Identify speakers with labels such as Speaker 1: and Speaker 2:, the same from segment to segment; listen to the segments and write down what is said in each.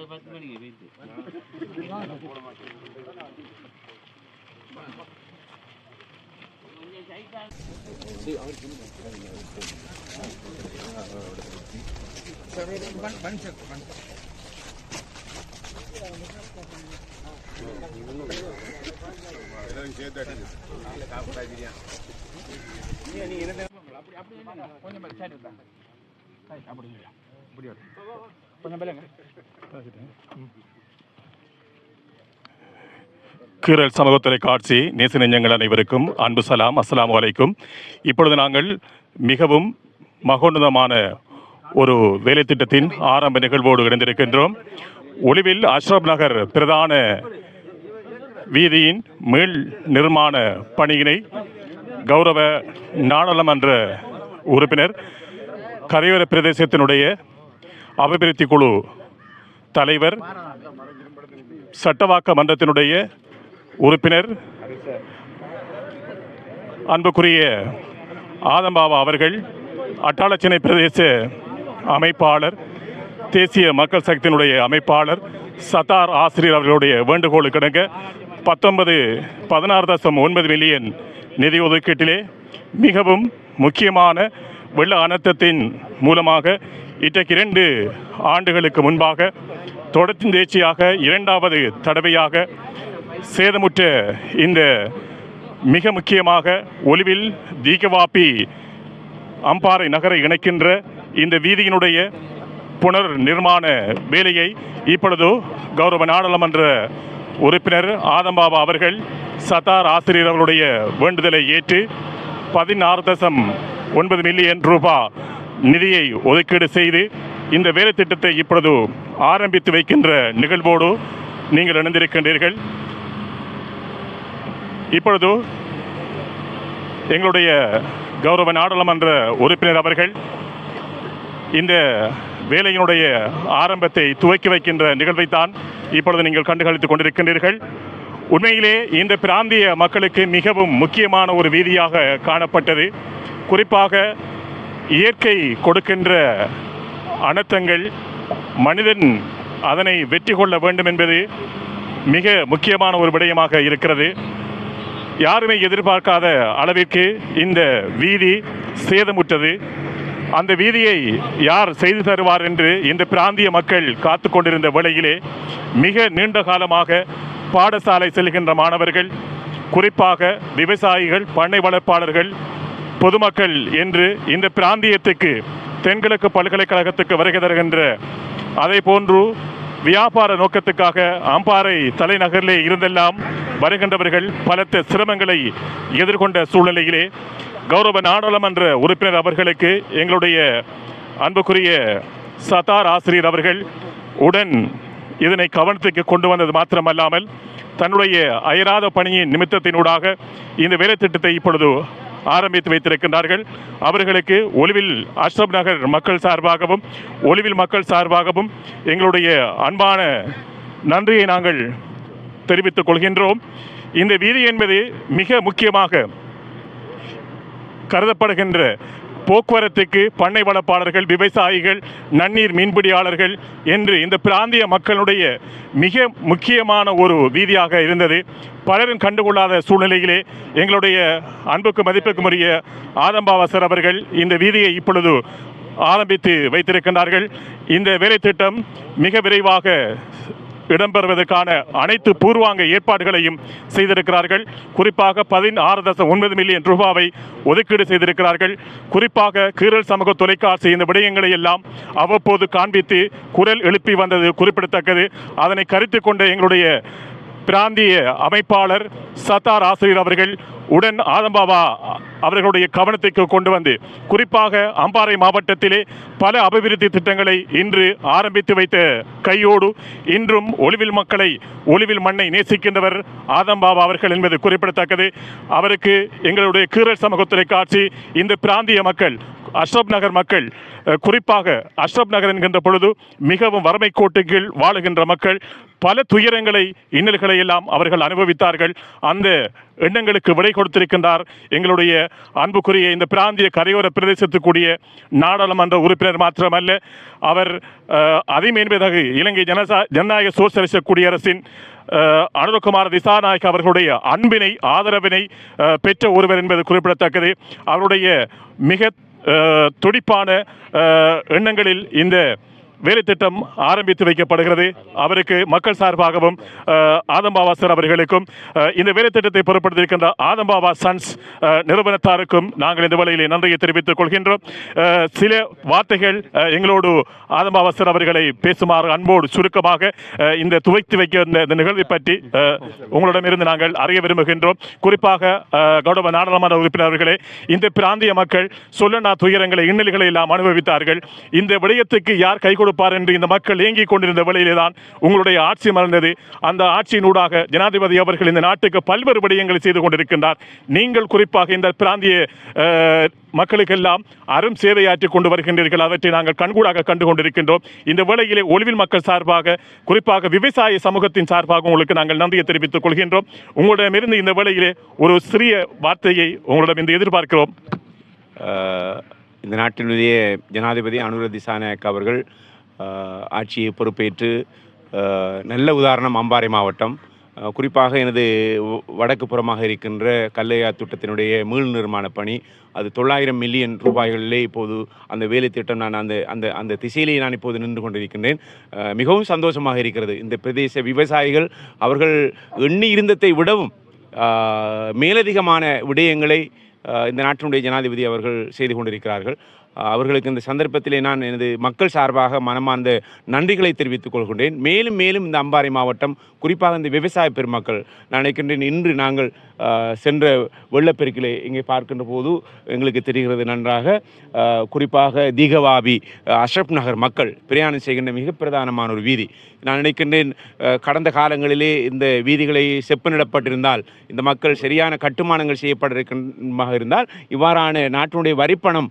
Speaker 1: நாலு பத்து
Speaker 2: மணிக்கு வீட்டு கொஞ்சம் அப்படி பத்து
Speaker 1: கீரல் சமூக தொலைக்காட்சி நேச நெஞ்சங்கள் அனைவருக்கும் அன்பு சலாம் அஸ்லாம் அலைக்கும். இப்பொழுது நாங்கள் மிகவும் மகோன்னதமான ஒரு வேலை திட்டத்தின் ஆரம்ப நிகழ்வோடு இணைந்திருக்கின்றோம். ஒளிவில் அஷ்ரப் நகர் பிரதான வீதியின் மீள் நிர்மாண பணியினை கௌரவ நாடாளுமன்ற உறுப்பினர் கரையோர பிரதேசத்தினுடைய அபிவிருத்தி குழு தலைவர் சட்டவாக்க மன்றத்தினுடைய உறுப்பினர் அன்புக்குரிய ஆதம்பாபா அவர்கள் அட்டாளச்சினை பிரதேச அமைப்பாளர் தேசிய மக்கள் சக்தியினுடைய அமைப்பாளர் சத்தார் ஆசிரியர் அவர்களுடைய வேண்டுகோளுக்கு இணங்க பத்தொன்பது பதினாறு தசம் ஒன்பது மில்லியன் நிதி ஒதுக்கீட்டிலே மிகவும் முக்கியமான வெள்ள அனர்த்தத்தின் மூலமாக இன்றைக்கு இரண்டு ஆண்டுகளுக்கு முன்பாக தொடர்ந்தேர்ச்சியாக இரண்டாவது தடவையாக சேதமுற்ற இந்த மிக முக்கியமாக ஒலிவில் தீகவாப்பி அம்பாறை நகரை இணைக்கின்ற இந்த வீதியினுடைய புனர் நிர்மாண வேலையை இப்பொழுது கௌரவ நாடாளுமன்ற உறுப்பினர் ஆதம்பாபா அவர்கள் சத்தார் ஆசிரியர் அவர்களுடைய வேண்டுதலை ஏற்று பதினாறு தசம் ஒன்பது மில்லியன் ரூபாய் நிதியை ஒதுக்கீடு செய்து இந்த வேலை திட்டத்தை இப்பொழுது ஆரம்பித்து வைக்கின்ற நிகழ்வோடு நீங்கள் இணைந்திருக்கின்றீர்கள். இப்பொழுது எங்களுடைய கௌரவ நாடாளுமன்ற உறுப்பினர் அவர்கள் இந்த வேலையினுடைய ஆரம்பத்தை துவக்கி வைக்கின்ற நிகழ்வைத்தான் இப்பொழுது நீங்கள் கண்டுகளித்துக் கொண்டிருக்கின்றீர்கள். உண்மையிலே இந்த பிராந்திய மக்களுக்கு மிகவும் முக்கியமான ஒரு வீதியாக காணப்பட்டது. குறிப்பாக இயற்கை கொடுக்கின்ற அனர்த்தங்கள் மனிதன் அதனை வெற்றி கொள்ள வேண்டும் என்பது மிக முக்கியமான ஒரு விடயமாக இருக்கிறது. யாருமே எதிர்பார்க்காத அளவிற்கு இந்த வீதி சேதமுற்றது. அந்த வீதியை யார் செய்து தருவார் என்று இந்த பிராந்திய மக்கள் காத்து கொண்டிருந்த வேளையிலே மிக நீண்ட காலமாக பாடசாலை செல்கின்ற மாணவர்கள் குறிப்பாக விவசாயிகள் பண்ணை வளர்ப்பாளர்கள் பொதுமக்கள் என்று இந்த பிராந்தியத்துக்கு தென்கிழக்கு பல்கலைக்கழகத்துக்கு வருகை தருகின்ற அதே போன்று வியாபார நோக்கத்துக்காக அம்பாறை தலைநகரிலே இருந்தெல்லாம் வருகின்றவர்கள் பலத்த சிரமங்களை எதிர்கொண்ட சூழ்நிலையிலே கௌரவ நாடாளுமன்ற உறுப்பினர் அவர்களுக்கு எங்களுடைய அன்புக்குரிய சதார் ஆசிரியர் அவர்கள் உடன் இதனை கவனத்துக்கு கொண்டு வந்தது மாத்திரமல்லாமல் தன்னுடைய அயராத பணியின் நிமித்தத்தினூடாக இந்த வேலை திட்டத்தை இப்பொழுது ஆரம்பித்து வைத்திருக்கின்றார்கள். அவர்களுக்கு ஒலிவில் அஷ்ரப் நகர் மக்கள் சார்பாகவும் ஒலிவில் மக்கள் சார்பாகவும் எங்களுடைய அன்பான நன்றியை நாங்கள் தெரிவித்துக் கொள்கின்றோம். இந்த வீதி என்பது மிக முக்கியமாக கருதப்படுகின்ற போக்குவரத்துக்கு பண்ணை வளப்பாளர்கள் விவசாயிகள் நன்னீர் மீன்பிடியாளர்கள் என்று இந்த பிராந்திய மக்களுடைய மிக முக்கியமான ஒரு வீதியாக இருந்தது. பலரும் கண்டுகொள்ளாத சூழ்நிலையிலே எங்களுடைய அன்புக்கு மதிப்புக்கும் உரிய ஆதம்பாவாசர் அவர்கள் இந்த வீதியை இப்பொழுது ஆரம்பித்து வைத்திருக்கின்றார்கள். இந்த வேலை திட்டம் மிக விரைவாக இடம்பெறுவதற்கான அனைத்து பூர்வாங்க ஏற்பாடுகளையும் செய்திருக்கிறார்கள். குறிப்பாக பதினாறு தசம் ஒன்பது மில்லியன் ரூபாவை ஒதுக்கீடு செய்திருக்கிறார்கள். குறிப்பாக கீரல் சமூக தொலைக்காட்சி இந்த விடயங்களை எல்லாம் அவ்வப்போது காண்பித்து குரல் எழுப்பி வந்தது குறிப்பிடத்தக்கது. அதனை கருத்து கொண்ட எங்களுடைய பிராந்திய அமைப்பாளர் சத்தார் ஆசிரியர் அவர்கள் உடன் ஆதம்பாபா அவர்களுடைய கவனத்திற்கு கொண்டு வந்து குறிப்பாக அம்பாறை மாவட்டத்திலே பல அபிவிருத்தி திட்டங்களை இன்று ஆரம்பித்து வைத்த கையோடு இன்றும் ஒளிவில் மக்களை ஒளிவில் மண்ணை நேசிக்கின்றவர் ஆதம்பாபா அவர்கள் என்பது குறிப்பிடத்தக்கது. அவருக்கு எங்களுடைய கீரல் சமூக காட்சி இந்த பிராந்திய மக்கள் அஷ்ரப் நகர் மக்கள் குறிப்பாக அஷ்ரப் நகர் என்கின்ற பொழுது மிகவும் வறுமை கோட்டுகள் வாழுகின்ற மக்கள் பல துயரங்களை இன்னல்களை எல்லாம் அவர்கள் அனுபவித்தார்கள். அந்த எண்ணங்களுக்கு விடை கொடுத்திருக்கின்றார். எங்களுடைய அன்புக்குரிய இந்த பிராந்திய கரையோர பிரதேசத்துக்குரிய நாடாளுமன்ற உறுப்பினர் மாத்திரமல்ல அவர் அஹ், அதிமேன்மைதகு இலங்கை ஜனசா ஜனநாயக சோசியலிச குடியரசின் அனுரகுமார் திசாநாயக் அவர்களுடைய அன்பினை ஆதரவினை பெற்ற ஒருவர் என்பது குறிப்பிடத்தக்கது. அவருடைய மிக துடிப்பான எண்ணங்களில் இந்த வேலை திட்டம் ஆரம்பித்து வைக்கப்படுகிறது. அவருக்கு மக்கள் சார்பாகவும் அஹ், ஆதம்பாவா சார் அவர்களுக்கும் இந்த வேலை திட்டத்தை பொருட்படுத்தியிருக்கின்ற ஆதம்பாவா சன்ஸ் நிறுவனத்தாருக்கும் நாங்கள் இந்த வேளையிலே நன்றியை தெரிவித்துக் கொள்கின்றோம். சில வார்த்தைகள் எங்களோடு ஆதம்பாவா சார் அவர்களை பேசுமாறு அன்போடு சுருக்கமாக இந்த துவைத்து வைக்க இந்த நிகழ்வை பற்றி உங்களிடமிருந்து நாங்கள் அறிய விரும்புகின்றோம். குறிப்பாக கௌரவ நாடாளுமன்ற உறுப்பினர் அவர்களே இந்த பிராந்திய மக்கள் சொல்லனா துயரங்களை இன்னல்களை எல்லாம் அனுபவித்தார்கள். இந்த விடயத்துக்கு யார் கை கொடுப்பார் என்று இந்த மக்கள் ஏங்கிக் கொண்டிருந்த வேளையிலே தான் உங்களுடைய ஆட்சி மலர்ந்தது அந்த ஆட்சியினூடாக ஜனாதிபதி அவர்கள் இந்த நாட்டுக்கு பல்வேறு விடயங்களை செய்து கொண்டிருக்கின்றார். நீங்கள் குறிப்பாக இந்த பிராந்திய மக்களுக்கெல்லாம் அரும் சேவையாற்றி கொண்டு வருகின்றீர்கள். அவற்றை நாங்கள் கண்கூடாக கண்டு கொண்டிருக்கின்றோம் இந்த வேளையிலே ஒளிவில் மக்கள் சார்பாக குறிப்பாக விவசாய சமூகத்தின் சார்பாக உங்களுக்கு நாங்கள் நன்றியை தெரிவித்துக் கொள்கின்றோம். உங்களிடமிருந்து இந்த வேளையிலே ஒரு சிறிய வார்த்தையை உங்களிடம் இந்த எதிர்பார்க்கிறோம்.
Speaker 3: இந்த நாட்டினுடைய ஜனாதிபதி அனுர திசாநாயக் அவர்கள் ஆட்சியை பொறுப்பேற்று நல்ல உதாரணம் அம்பாறை மாவட்டம். குறிப்பாக எனது வடக்கு புறமாக இருக்கின்ற கல்லையா திட்டத்தினுடைய மீள் நிர்மாண பணி அது தொள்ளாயிரம் மில்லியன் ரூபாய்களிலே இப்போது அந்த வேலை திட்டம் நான் அந்த அந்த அந்த திசையிலே நான் இப்போது நின்று கொண்டிருக்கின்றேன். மிகவும் சந்தோஷமாக இருக்கிறது. இந்த பிரதேச விவசாயிகள் அவர்கள் எண்ணி இருந்ததை விடவும் மேலதிகமான விடயங்களை இந்த நாட்டினுடைய ஜனாதிபதி அவர்கள் செய்து கொண்டிருக்கிறார்கள். அவர்களுக்கு இந்த சந்தர்ப்பத்திலே நான் எனது மக்கள் சார்பாக மனமார்ந்த நன்றிகளை தெரிவித்துக் கொள்கின்றேன். மேலும் மேலும் இந்த அம்பாறை மாவட்டம் குறிப்பாக இந்த விவசாய பெருமக்கள் நான் நினைக்கின்றேன் இன்று நாங்கள் சென்ற வெள்ளப்பெருக்கிலே இங்கே பார்க்கின்ற போது எங்களுக்கு தெரிகிறது நன்றாக குறிப்பாக தீகவாபி அஷப் அஷ்ரப் நகர் மக்கள் பிரயாணம் செய்கின்ற மிக பிரதானமான ஒரு வீதி. நான் நினைக்கின்றேன் கடந்த காலங்களிலே இந்த வீதிகளை செப்பனிடப்பட்டிருந்தால் இந்த மக்கள் சரியான கட்டுமானங்கள் செய்யப்பட்டிருக்கின்றமாக இருந்தால் இவ்வாறான நாட்டினுடைய வரிப்பணம்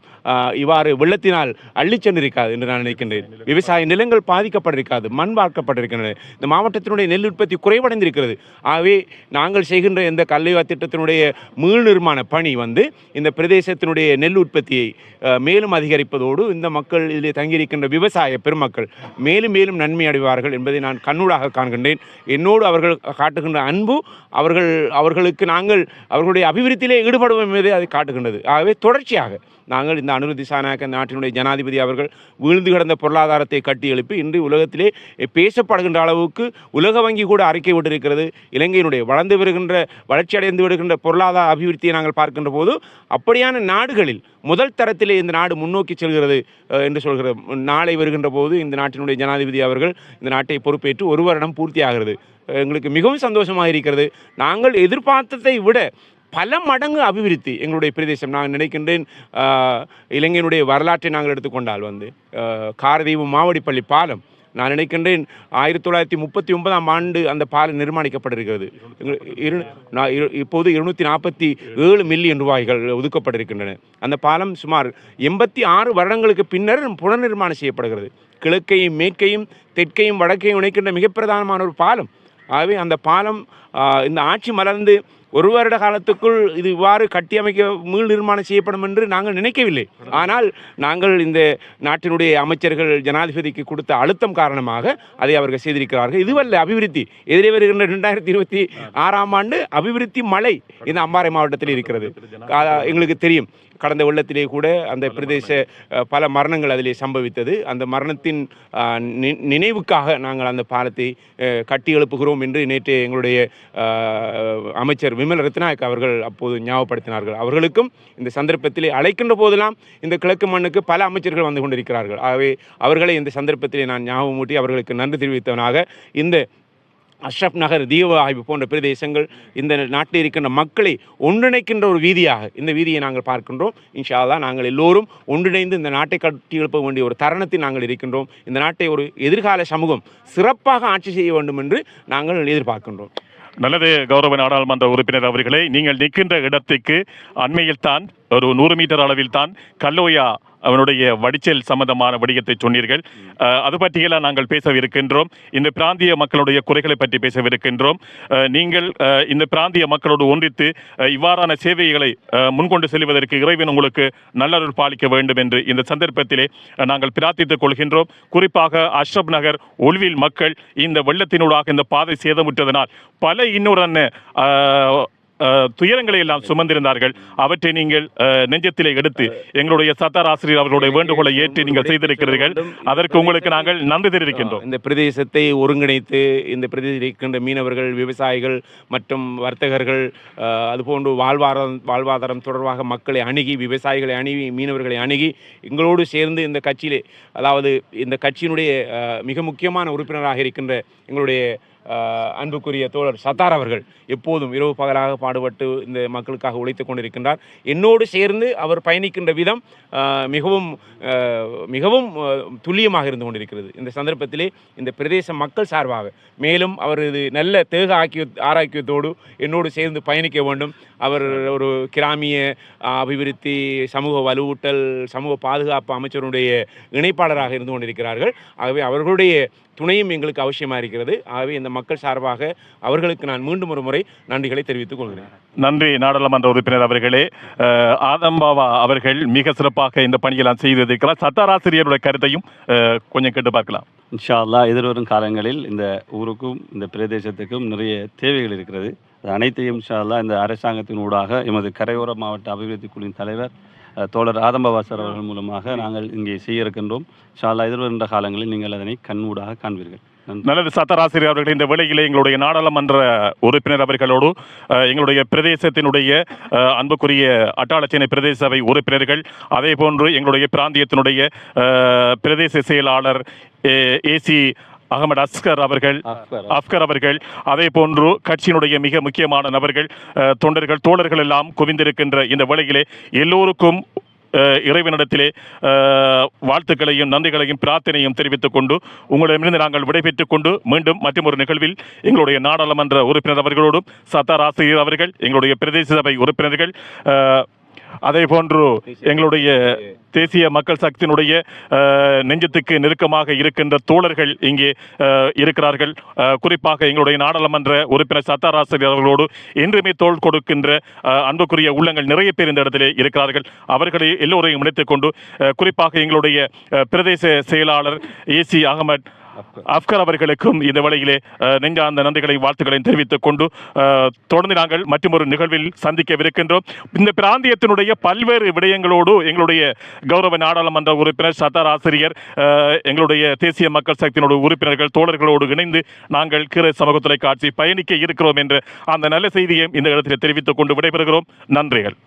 Speaker 3: இவ்வாறு வெள்ளத்தினால் அள்ளிச் சென்றிருக்காது என்று நான் நினைக்கின்றேன். விவசாய நிலங்கள் பாதிக்கப்பட்டிருக்காது மண் பார்க்கப்பட்டிருக்கின்றன இந்த மாவட்டத்தினுடைய நெல் உற்பத்தி குறைவடைந்திருக்கிறது. ஆகவே நாங்கள் செய்கின்ற இந்த கல்லைவா திட்டத்தினுடைய மீள் நிர்மாண பணி வந்து இந்த பிரதேசத்தினுடைய நெல் உற்பத்தியை மேலும் அதிகரிப்பதோடு இந்த மக்கள் இதில் தங்கியிருக்கின்ற விவசாய பெருமக்கள் மேலும் மேலும் நன்மை அடைவார்கள் என்பதை நான் கண்ணூடாக காண்கின்றேன். என்னோடு அவர்கள் காட்டுகின்ற அன்பு அவர்கள் அவர்களுக்கு நாங்கள் அவர்களுடைய அபிவிருத்தியிலே ஈடுபடுவோம் என்பதை அது காட்டுகின்றது. ஆகவே தொடர்ச்சியாக நாங்கள் இந்த அனுரு திசாநாயக்க நாட்டினுடைய ஜனாதிபதி அவர்கள் வீழ்ந்து கிடந்த பொருளாதாரத்தை கட்டி எழுப்பி இன்று உலகத்திலே பேசப்படுகின்ற அளவுக்கு உலக வங்கி கூட அறிக்கை விட்டிருக்கிறது. இலங்கையினுடைய வளர்ந்து வருகின்ற வளர்ச்சி அடைந்து வருகின்ற பொருளாதார அபிவிருத்தியை நாங்கள் பார்க்கின்ற போது அப்படியான நாடுகளில் முதல் தரத்திலே இந்த நாடு முன்னோக்கி செல்கிறது என்று சொல்கிற நாளை வருகின்ற போது இந்த நாட்டினுடைய ஜனாதிபதி அவர்கள் இந்த நாட்டை பொறுப்பேற்று ஒரு வருடம் பூர்த்தியாகிறது. எங்களுக்கு மிகவும் சந்தோஷமாக இருக்கிறது. நாங்கள் எதிர்பார்த்ததை விட பல மடங்கு அபிவிருத்தி எங்களுடைய பிரதேசம். நான் நினைக்கின்றேன் இலங்கையினுடைய வரலாற்றை நாங்கள் எடுத்துக்கொண்டால் வந்து காரதீவு மாவடிப்பள்ளி பாலம். நான் நினைக்கின்றேன் ஆயிரத்தி தொள்ளாயிரத்தி முப்பத்தி ஒன்பதாம் ஆண்டு அந்த பாலம் நிர்மாணிக்கப்பட்டிருக்கிறது. இரு- நான் இரு- இப்போது இருநூத்தி நாற்பத்தி ஏழு மில்லியன் ரூபாய்கள் ஒதுக்கப்பட்டிருக்கின்றன. அந்த பாலம் சுமார் எண்பத்தி ஆறு வருடங்களுக்கு பின்னர் புனர்நிர்மாணம் செய்யப்படுகிறது. கிழக்கையும் மேற்கையும் தெற்கையும் வடக்கையும் இணைக்கின்ற மிக பிரதானமான ஒரு பாலம். ஆகவே அந்த பாலம் இந்த ஆட்சி மலர்ந்து ஒரு வருட காலத்துக்குள் இது இவ்வாறு கட்டியமைக்க மீள் நிர்மாணம் செய்யப்படும் என்று நாங்கள் நினைக்கவில்லை. ஆனால் நாங்கள் இந்த நாட்டினுடைய அமைச்சர்கள் ஜனாதிபதிக்கு கொடுத்த அழுத்தம் காரணமாக அதை அவர்கள் செய்திருக்கிறார்கள். இதுவல்ல அபிவிருத்தி. எதிரே வருகின்ற ரெண்டாயிரத்தி இருபத்தி ஆறாம் ஆண்டு அபிவிருத்தி மலை இந்த அம்பாறை மாவட்டத்தில் இருக்கிறது. எங்களுக்கு தெரியும். கடந்த வெள்ளத்திலே கூட அந்த பிரதேச பல மரணங்கள் அதிலே சம்பவித்தது. அந்த மரணத்தின் நினைவுக்காக நாங்கள் அந்த பாலத்தை கட்டி எழுப்புகிறோம் என்று நேற்று எங்களுடைய அமைச்சர் விமல் ரத்நாயக் அவர்கள் அப்போது ஞாபகப்படுத்தினார்கள். அவர்களுக்கும் இந்த சந்தர்ப்பத்திலே அழைக்கின்ற போதெல்லாம் இந்த கிழக்கு மண்ணுக்கு பல அமைச்சர்கள் வந்து கொண்டிருக்கிறார்கள். ஆகவே அவர்களை இந்த சந்தர்ப்பத்திலே நான் ஞாபகமூட்டி அவர்களுக்கு நன்றி தெரிவித்தவனாக இந்த அஷ்ரப் நகர் தீபாய்வு போன்ற பிரதேசங்கள் இந்த நாட்டில் இருக்கின்ற மக்களை ஒன்றிணைக்கின்ற ஒரு வீதியாக இந்த வீதியை நாங்கள் பார்க்கின்றோம். இன்ஷா நாங்கள் எல்லோரும் ஒன்றிணைந்து இந்த நாட்டை கட்டி எழுப்ப வேண்டிய ஒரு தருணத்தில் நாங்கள் இருக்கின்றோம். இந்த நாட்டை ஒரு எதிர்கால சமூகம் சிறப்பாக ஆட்சி செய்ய வேண்டும் என்று நாங்கள் எதிர்பார்க்கின்றோம்.
Speaker 1: நல்லது கௌரவ நாடாளுமன்ற உறுப்பினர் அவர்களே நீங்கள் நிற்கின்ற இடத்துக்கு அண்மையில் தான் ஒரு நூறு மீட்டர் அளவில் தான் கல்லோயா அவனுடைய வடிச்சல் சம்பந்தமான விடயத்தை சொன்னீர்கள். அது பற்றியெல்லாம் நாங்கள் பேசவிருக்கின்றோம். இந்த பிராந்திய மக்களுடைய குறைகளை பற்றி பேசவிருக்கின்றோம். நீங்கள் இந்த பிராந்திய மக்களோடு ஒன்றித்து இவ்வாறான சேவைகளை முன்கொண்டு செல்வதற்கு இறைவன் உங்களுக்கு நல்லருள் பாலிக்க வேண்டும் என்று இந்த சந்தர்ப்பத்திலே நாங்கள் பிரார்த்தித்துக் கொள்கின்றோம். குறிப்பாக அஷ்ரப் நகர் ஒல்வில் மக்கள் இந்த வெள்ளத்தினூடாக இந்த பாதை சேதமுற்றதனால் பல இன்னொரு துயரங்களை எல்லாம் சுமந்திருந்தார்கள். அவற்றை நீங்கள் நெஞ்சத்திலே எடுத்து எங்களுடைய சத்தார் ஆசிரியர் அவர்களுடைய வேண்டுகோளை ஏற்று நீங்கள் செய்திருக்கிறீர்கள். அதற்கு உங்களுக்கு நாங்கள் நன்றி தெரிவிக்கின்றோம்.
Speaker 3: இந்த பிரதேசத்தை ஒருங்கிணைத்து இந்த பிரதேசத்தில் இருக்கின்ற மீனவர்கள் விவசாயிகள் மற்றும் வர்த்தகர்கள் அதுபோன்று வாழ்வாதாரம் வாழ்வாதாரம் தொடர்பாக மக்களை அணுகி விவசாயிகளை அணுகி மீனவர்களை அணுகி எங்களோடு சேர்ந்து இந்த கட்சியிலே அதாவது இந்த கட்சியினுடைய மிக முக்கியமான உறுப்பினராக இருக்கின்ற எங்களுடைய அன்புக்குரிய தோழர் சத்தார் அவர்கள் எப்போதும் இரவு பகலாக பாடுபட்டு இந்த மக்களுக்காக உழைத்துக் கொண்டிருக்கின்றார். என்னோடு சேர்ந்து அவர் பயணிக்கின்ற விதம் மிகவும் மிகவும் துல்லியமாக இருந்து கொண்டிருக்கிறது. இந்த சந்தர்ப்பத்திலே இந்த பிரதேச மக்கள் சார்பாக. மேலும் அவர் இது நல்ல தேக ஆக்கிய ஆராய்க்கியத்தோடு என்னோடு சேர்ந்து பயணிக்க வேண்டும். அவர் ஒரு கிராமிய அபிவிருத்தி சமூக வலுவூட்டல் சமூக பாதுகாப்பு அமைச்சருடைய இணைப்பாளராக இருந்து கொண்டிருக்கிறார்கள். ஆகவே அவர்களுடைய துணையும் எங்களுக்கு அவசியமாக இருக்கிறது. ஆகவே இந்த மக்கள் சார்பாக அவர்களுக்கு நான் மீண்டும் ஒரு முறை நன்றிகளை தெரிவித்துக் கொள்கிறேன்.
Speaker 1: நன்றி நாடாளுமன்ற உறுப்பினர் அவர்களே. அஹ், ஆதம் பாவா அவர்கள் மிக சிறப்பாக இந்த பணியெல்லாம் செய்திருக்கிறார். சத்தார் ஆசிரியருடைய கருத்தையும் கொஞ்சம் கேட்டு பார்க்கலாம்.
Speaker 4: இன்ஷா அல்லாஹ் எதிர்வரும் காலங்களில் இந்த ஊருக்கும் இந்த பிரதேசத்துக்கும் நிறைய தேவைகள் இருக்கிறது. அது அனைத்தையும் இன்ஷா அல்லாஹ் இந்த அரசாங்கத்தின் ஊடாக எமது கரையோர மாவட்ட அபிவிருத்தி குழுவின் தலைவர் தோழர் ஆதம்பவாசர் அவர்கள் மூலமாக நாங்கள் இங்கே செய்ய இருக்கின்றோம் அல்லாஹ் எதிர்வருகின்ற காலங்களில் நீங்கள் அதனை கண்ணூடாக காண்பீர்கள்.
Speaker 1: நல்லது சத்தார் ஆசிரியர் அவர்கள் இந்த வேளையிலே எங்களுடைய நாடாளுமன்ற உறுப்பினர் அவர்களோடு எங்களுடைய பிரதேசத்தினுடைய அன்புக்குரிய அட்டாளச்சேனை பிரதேச சபை உறுப்பினர்கள் அதே போன்று எங்களுடைய பிராந்தியத்தினுடைய பிரதேச செயலாளர் ஏசி அகமது அஸ்கர் அவர்கள் அப்கர் அவர்கள் அதே போன்று கட்சியினுடைய மிக முக்கியமான நபர்கள் தொண்டர்கள் தோழர்கள் எல்லாம் குவிந்திருக்கின்ற இந்த வேளையிலே எல்லோருக்கும் இறைவனிடத்திலே வாழ்த்துக்களையும் நன்றிகளையும் பிரார்த்தனையும் தெரிவித்துக் கொண்டு உங்களிடமிருந்து நாங்கள் விடைபெற்றுக் கொண்டு மீண்டும் மற்றும் ஒரு நிகழ்வில் எங்களுடைய நாடாளுமன்ற உறுப்பினர் அவர்களோடும் சத்தார் ஆசிரியர் அவர்கள் எங்களுடைய பிரதேச சபை உறுப்பினர்கள் அதே போன்று எங்களுடைய தேசிய மக்கள் சக்தியினுடைய நெஞ்சத்துக்கு நெருக்கமாக இருக்கின்ற தோழர்கள் இங்கே இருக்கிறார்கள். குறிப்பாக எங்களுடைய நாடாளுமன்ற உறுப்பினர் சத்தாராசிரியர் அவர்களோடு என்றுமே தோள் கொடுக்கின்ற அன்புக்குரிய உள்ளங்கள் நிறைய பேர் இந்த இடத்திலே இருக்கிறார்கள். அவர்களை எல்லோரையும் இணைத்துக் கொண்டு குறிப்பாக எங்களுடைய பிரதேச செயலாளர் ஏசி அகமட் அப்கர் அவர்களுக்கும் இந்த வேளையிலே நெஞ்சார்ந்த நன்றிகளையும் வாழ்த்துக்களையும் தெரிவித்துக் கொண்டு தொடர்ந்து நாங்கள் மற்றொரு நிகழ்வில் சந்திக்கவிருக்கின்றோம். இந்த பிராந்தியத்தினுடைய பல்வேறு விடயங்களோடு எங்களுடைய கௌரவ நாடாளுமன்ற உறுப்பினர் சத்தார் ஆசிரியர் எங்களுடைய தேசிய மக்கள் சக்தியினுடைய உறுப்பினர்கள் தோழர்களோடு இணைந்து நாங்கள் கீரை சமூக தொலைக்காட்சி பயணிக்க இருக்கிறோம் என்ற அந்த நல்ல செய்தியை இந்த இடத்தில் தெரிவித்துக் கொண்டு விடைபெறுகிறோம். நன்றிகள்.